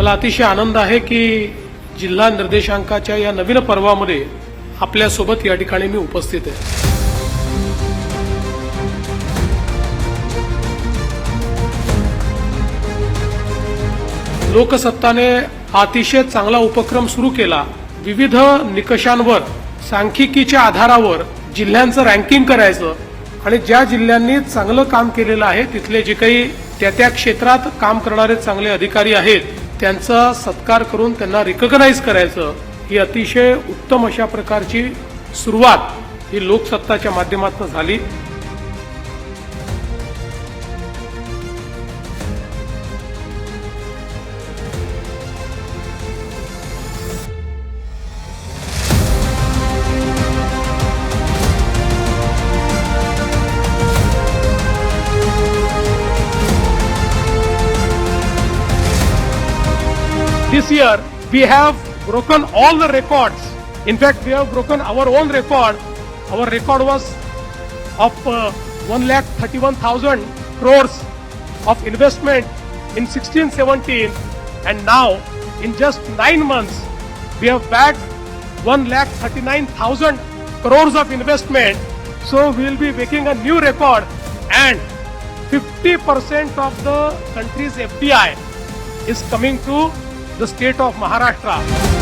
मला अतिशय आनंद आहे की जिल्हा निर्देशांकाच्या या नवीन पर्वामध्ये आपल्यासोबत या ठिकाणी मी उपस्थित आहे. लोकसत्ताने अतिशय चांगला उपक्रम सुरू केला. विविध निकषांवर सांख्यिकीच्या आधारावर जिल्ह्यांचं रँकिंग करायचं आणि ज्या जिल्ह्यांनी चांगलं काम केलेलं आहे तिथले जे काही त्या त्या क्षेत्रात काम करणारे चांगले अधिकारी आहेत त्यांचा सत्कार करून त्यांना रिकग्नाईज करायचं ही अतिशय उत्तम अशा प्रकारची सुरुवात ही लोकसत्ताच्या माध्यमातून झाली. This year, we have broken all the records. In fact, we have broken our own record. Our record was of uh, 1 lakh 31,000 crores of investment in 16 17. And now, in just nine months, we have bagged 1 lakh 39,000 crores of investment. So, we will be making a new record. And 50% of the country's FDI is coming to the state of Maharashtra.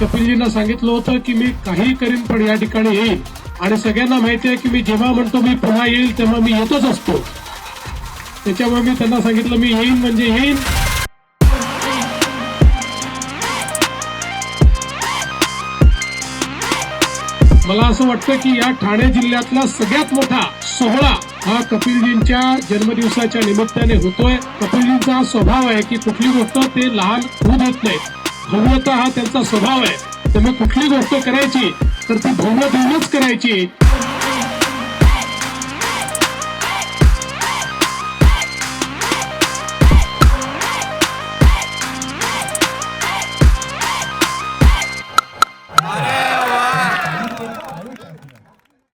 कपिलजींना सांगितलं होतं की मी काही करीन पण या ठिकाणी येईल आणि सगळ्यांना माहिती आहे की मी जेव्हा म्हणतो मी पुन्हा येईल तेव्हा मी येतच असतो. त्याच्यामुळे मी त्यांना सांगितलं मी येईन म्हणजे येईन. मला असं वाटतं की या ठाणे जिल्ह्यातला सगळ्यात मोठा सोहळा हा कपिलजींच्या जन्मदिवसाच्या निमित्ताने होतोय. कपिलजींचा हा स्वभाव आहे की कुठली गोष्ट ते लहान होऊ देत नाहीत. भव्यता हा त्यांचा स्वभाव आहे. त्यामुळे कुठली गोष्ट करायची तर ती भव्य भव्यच करायची.